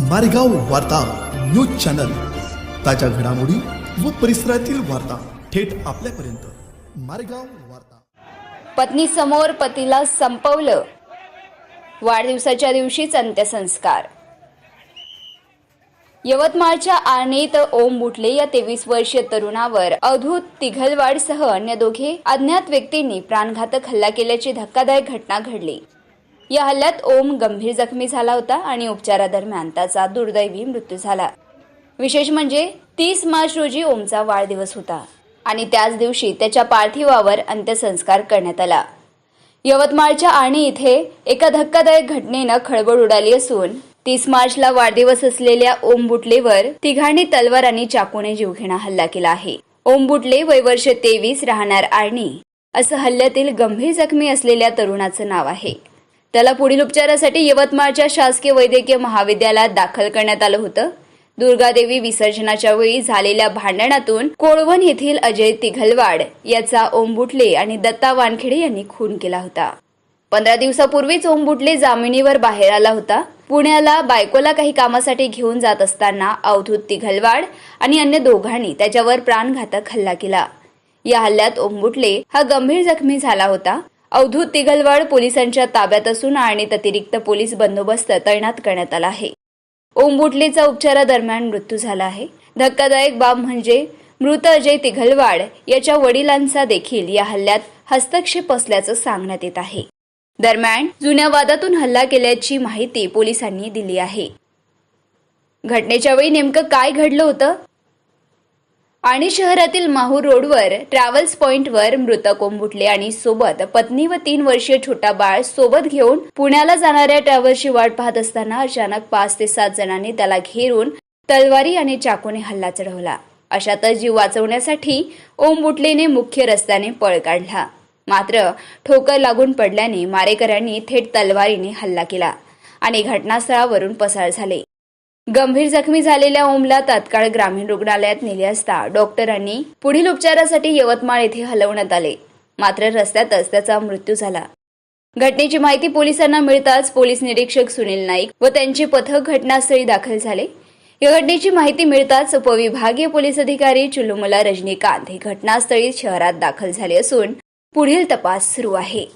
मारेगाव वार्ता news channel. ताज्या घडामोडी व परिसरातील वार्ता थेट आपल्यापर्यंत. मारेगाव वार्ता. पत्नी समोर पतीला संपवलं. वाढदिवसाच्या दिवशीच अंत्यसंस्कार. यवतमाळच्या आणीत ओम बुटले या तेवीस वर्षीय तरुणावर अवधूत तिघलवाडसह अन्य दोघे अज्ञात व्यक्तींनी प्राणघातक हल्ला केल्याची धक्कादायक घटना घडली. या हल्ल्यात ओम गंभीर जखमी झाला होता आणि उपचारादरम्यान त्याचा दुर्दैवी मृत्यू झाला. विशेष म्हणजे तीस मार्च रोजी ओमचा वाढदिवस होता आणि त्याच दिवशी त्याच्या पार्थिवावर अंत्यसंस्कार करण्यात आला. यवतमाळच्या आणी इथे एका धक्कादायक घटनेनं खळबळ उडाली असून तीस मार्चला वाढदिवस असलेल्या ओम बुटलेवर तिघांनी तलवार आणि चाकूने जीवघेणा हल्ला केला आहे. ओम बुटले वय वर्ष तेवीस राहणार आर्णी. असं हल्ल्यातील गंभीर जखमी असलेल्या तरुणाचं नाव आहे. त्याला पुढील उपचारासाठी यवतमाळच्या शासकीय वैद्यकीय महाविद्यालयात दाखल करण्यात आलं होतं. दुर्गादेवी विसर्जनाच्या वेळी झालेल्या भांडणातून कोळवण येथील अजय तिघलवाड याचा ओम बुटले आणि दत्ता वानखेडे यांनी खून केला होता. पंधरा दिवसापूर्वीच ओम बुटले जामिनीवर बाहेर आला होता. पुण्याला बायकोला काही कामासाठी घेऊन जात असताना अवधूत तिघलवाड आणि अन्य दोघांनी त्याच्यावर प्राणघातक हल्ला केला. या हल्ल्यात ओम बुटले हा गंभीर जखमी झाला होता. अवधूत तिघलवाड पोलिसांच्या ताब्यात असून आणि अतिरिक्त पोलीस बंदोबस्त तैनात करण्यात आला आहे. ओम उपचारादरम्यान मृत्यू झाला आहे. धक्कादायक बाब म्हणजे मृत अजय तिघलवाड याच्या वडिलांचा देखील या हल्ल्यात हस्तक्षेप असल्याचं सांगण्यात येत आहे. दरम्यान जुन्या वादातून हल्ला केल्याची माहिती पोलिसांनी दिली आहे. घटनेच्या वेळी नेमकं काय घडलं होतं? आणि शहरातील माहूर रोडवर ट्रॅव्हल्स पॉइंटवर मृतक ओंबुटले आणि सोबत पत्नी व तीन वर्षीय छोटा बाळ सोबत घेऊन पुण्याला जाणाऱ्या ट्रॅव्हल्सची वाट पाहत असताना अचानक पाच ते सात जणांनी त्याला घेरून तलवारी आणि चाकूने हल्ला चढवला. अशातच जीव वाचवण्यासाठी ओम बुटलेने मुख्य रस्त्याने पळ काढला. मात्र ठोकर लागून पडल्याने मारेकऱ्यांनी थेट तलवारीने हल्ला केला आणि घटनास्थळावरून पसार झाले. गंभीर जखमी झालेल्या ओमला तात्काळ ग्रामीण रुग्णालयात नेले असता डॉक्टरांनी पुढील उपचारासाठी यवतमाळ येथे हलवण्यात आले. मात्र रस्त्यातच त्याचा मृत्यू झाला. घटनेची माहिती पोलिसांना मिळताच पोलीस निरीक्षक सुनील नाईक व त्यांचे पथक घटनास्थळी दाखल झाले. या घटनेची माहिती मिळताच उपविभागीय पोलीस अधिकारी चुलुमला रजनीकांत हे घटनास्थळी शहरात दाखल झाले असून पुढील तपास सुरू आहे.